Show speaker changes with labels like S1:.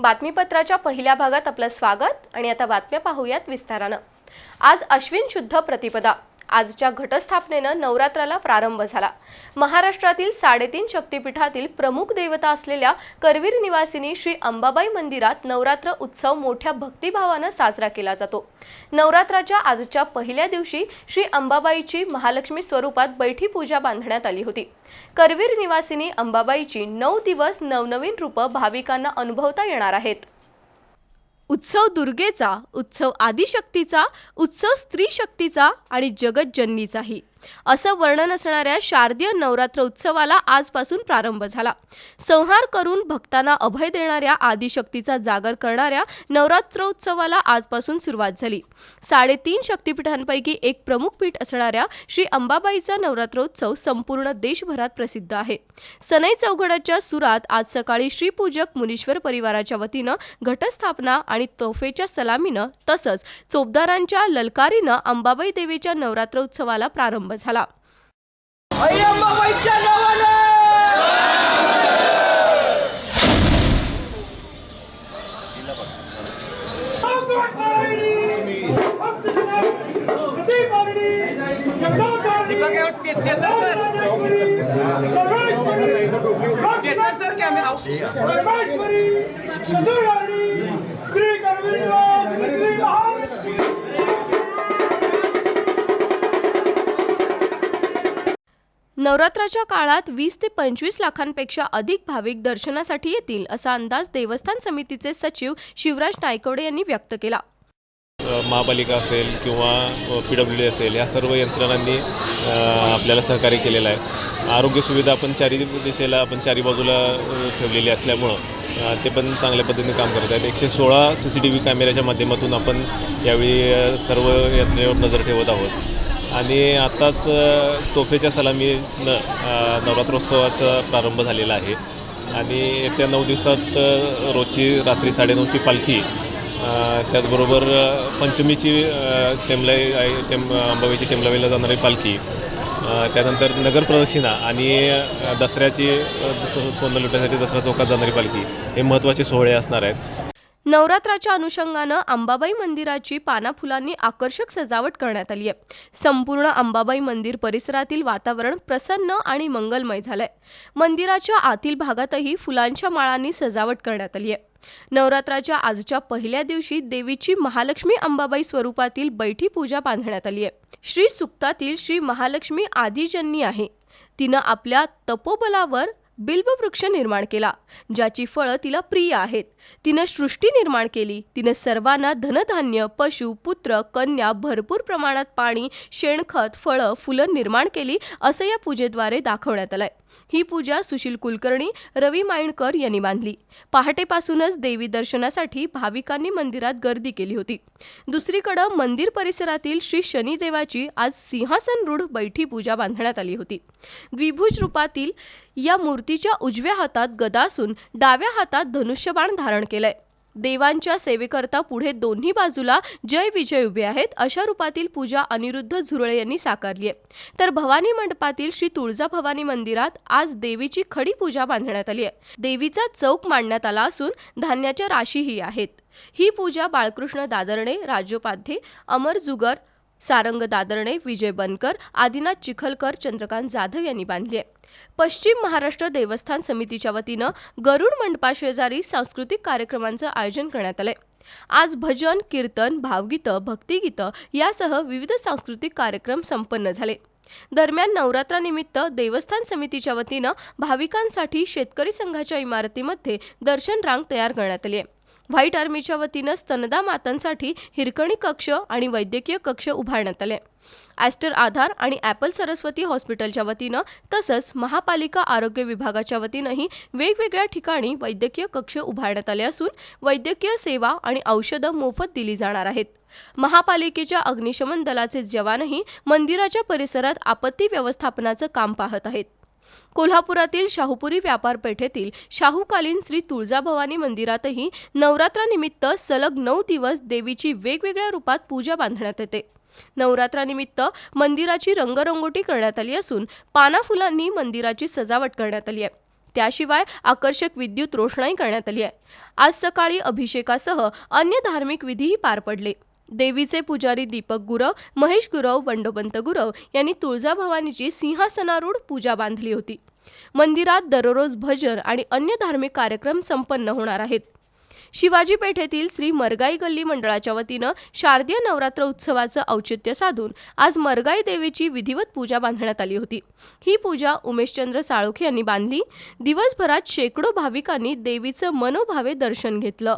S1: बातमीपत्राच्या पहिल्या भागात आपलं स्वागत. आणि आता बातम्या पाहूयात विस्तारानं. आज अश्विन शुद्ध प्रतिपदा. आजच्या घटस्थापनेनं नवरात्राला प्रारंभ झाला. महाराष्ट्रातील साडेतीन शक्तिपीठातील प्रमुख देवता असलेल्या करवीर निवासिनी श्री अंबाबाई मंदिरात नवरात्र उत्सव मोठ्या भक्तिभावानं साजरा केला जातो. नवरात्राच्या आजच्या पहिल्या दिवशी श्री अंबाबाईची महालक्ष्मी स्वरूपात बैठी पूजा बांधण्यात आली होती. करवीर निवासिनी अंबाबाईची नऊ दिवस नवनवीन रूपं भाविकांना अनुभवता येणार आहेत. उत्सव दुर्गेचा उत्सव आदिशक्तीचा उत्सव स्त्री शक्तीचा आणि जगज्जननीचाही. असं वर्णन असणाऱ्या शारदीय नवरात्र उत्सवाला आजपासून प्रारंभ झाला. संहार करून भक्तांना अभय देणाऱ्या आदिशक्तीचा जागर करणाऱ्या नवरात्रोत्सवाला आजपासून सुरुवात झाली. साडेतीन शक्तिपीठांपैकी एक प्रमुख पीठ असणाऱ्या श्री अंबाबाईचा नवरात्रोत्सव संपूर्ण देशभरात प्रसिद्ध आहे. सनई चौघडाच्या सुरात आज सकाळी श्रीपूजक मुनीश्वर परिवाराच्या वतीनं घटस्थापना आणि तोफेच्या सलामीनं तसंच चोपदारांच्या ललकारीनं अंबाबाई देवीच्या नवरात्रोत्सवाला प्रारंभ झाला नवरात्राच्या काळात वीस ते पंचवीस लाखांपेक्षा अधिक भाविक दर्शनासाठी येतील असा अंदाज देवस्थान समितीचे सचिव शिवराज नायकवडे यांनी व्यक्त केला.
S2: महापालिका असेल किंवा पी डब्ल्यू डी असेल या सर्व यंत्रणांनी आपल्याला सहकार्य केलेलं आहे. आरोग्य सुविधा आपण चारी दिशेला आपण चारी बाजूला ठेवलेली असल्यामुळं ते पण चांगल्या पद्धतीने काम करत आहेत. एकशे सोळा सी सी टी व्ही कॅमेऱ्याच्या माध्यमातून आपण यावेळी सर्व यंत्रणेवर नजर ठेवत आहोत. आणि आत्ताच तोफेच्या सलामी न नवरात्रोत्सवाचा प्रारंभ झालेला आहे. आणि येत्या नऊ दिवसात रोजची रात्री साडेनऊची पालखी त्याचबरोबर पंचमीची टेमलाई आई- टेम अंबाबाईची टेमलावीला जाणारी पालखी त्यानंतर नगर प्रदक्षिणा आणि दसऱ्याची सो सोनं लुटण्यासाठी दसरा चौकात जाणारी पालखी हे महत्त्वाचे सोहळे असणार आहेत.
S1: नवरात्राच्या अनुषंगानं अंबाबाई मंदिराची पाना फुलांनी आकर्षक सजावट करण्यात आली आहे संपूर्ण अंबाबाई मंदिर परिसरातील वातावरण प्रसन्न आणि मंगलमय झालंय. मंदिराच्या आतील भागातही फुलांच्या माळांनी सजावट करण्यात आली आहे नवरात्राच्या आजच्या पहिल्या दिवशी देवीची महालक्ष्मी अंबाबाई स्वरूपातील बैठी पूजा बांधण्यात आली आहे श्री सुक्तातील श्री महालक्ष्मी आदिजन्नी आहे. तिनं आपल्या तपोबलावर बिल्बवृक्ष निर्माण केला ज्याची फळं तिला प्रिय आहेत. तिनं सृष्टी निर्माण केली. तिनं सर्वांना धनधान्य पशु पुत्र कन्या भरपूर प्रमाणात पाणी शेणखत फळं फुलं निर्माण केली असं या पूजेद्वारे दाखवण्यात आलंय. ही पूजा सुशील कुलकर्णी रवी मायणकर यांनी बांधली. पहाटेपासूनच देवी दर्शनासाठी भाविकांनी मंदिरात गर्दी केली होती. दुसरीकडं मंदिर परिसरातील श्री शनिदेवाची आज सिंहासन रूढ बैठी पूजा बांधण्यात आली होती. द्विभुज रूपातील या मूर्तीच्या उजव्या हातात गदा असून डाव्या हातात धनुष्यबाण धारण केलंय. देवांच्या सेवेकरता पुढे दोन्ही बाजूला जय विजय उभे आहेत अशा रूपातील पूजा अनिरुद्ध झुरळे यांनी साकारली आहे. तर भवानी मंडपातील श्री तुळजा भवानी मंदिरात आज देवीची खडी पूजा बांधण्यात आली आहे. देवीचा चौक मांडण्यात आला असून धान्याच्या राशीही आहेत. ही पूजा बाळकृष्ण दादरणे राजोपाध्ये अमर जुगर सारंग दादरणे विजय बनकर आदिनाथ चिखलकर चंद्रकांत जाधव यांनी बांधली आहे. पश्चिम महाराष्ट्र देवस्थान समितीच्या वतीनं गरुड मंडपाशेजारी सांस्कृतिक कार्यक्रमांचं आयोजन करण्यात आलंय. आज भजन कीर्तन भावगीतं भक्तिगीतं यासह विविध सांस्कृतिक कार्यक्रम संपन्न झाले. दरम्यान नवरात्रानिमित्त देवस्थान समितीच्या वतीनं भाविकांसाठी शेतकरी संघाच्या इमारतीमध्ये दर्शन रांग तयार करण्यात आली आहे. व्हाईट आर्मीच्या वतीनं स्तनदा मातांसाठी हिरकणी कक्ष आणि वैद्यकीय कक्ष उभारण्यात आले. ॲस्टर आधार आणि ॲपल सरस्वती हॉस्पिटलच्या वतीनं तसंच महापालिका आरोग्य विभागाच्या वतीनंही वेगवेगळ्या ठिकाणी वैद्यकीय कक्ष उभारण्यात आले असून वैद्यकीय सेवा आणि औषधं मोफत दिली जाणार आहेत. महापालिकेच्या अग्निशमन दलाचे जवानही मंदिराच्या परिसरात आपत्ती व्यवस्थापनाचं काम पाहत आहेत. कोल्हापुरातील शाहूपुरी व्यापारपेठेतील शाहूकालीन श्री तुळजाभवानी मंदिरातही नवरात्रानिमित्त सलग नऊ दिवस देवीची वेगवेगळ्या रूपात पूजा बांधण्यात येते. नवरात्रानिमित्त मंदिराची रंगरंगोटी करण्यात आली असून पाना फुलांनी मंदिराची सजावट करण्यात आली आहे. त्याशिवाय आकर्षक विद्युत रोषणाई करण्यात आली आहे. आज सकाळी अभिषेकासह अन्य धार्मिक विधीही पार पडले. देवीचे पुजारी दीपक गुरव महेश गुरव बंडोपंत गुरव यांनी तुळजाभवानीची सिंहासनारूढ पूजा बांधली होती. मंदिरात दररोज भजन आणि अन्य धार्मिक कार्यक्रम संपन्न होणार आहेत. शिवाजी पेठेतील श्री मरगाई गल्ली मंडळाच्या वतीनं शारदीय नवरात्र उत्सवाचं औचित्य साधून आज मरगाई देवीची विधिवत पूजा बांधण्यात आली होती. ही पूजा उमेशचंद्र साळोखे यांनी बांधली. दिवसभरात शेकडो भाविकांनी देवीचं मनोभावे दर्शन घेतलं.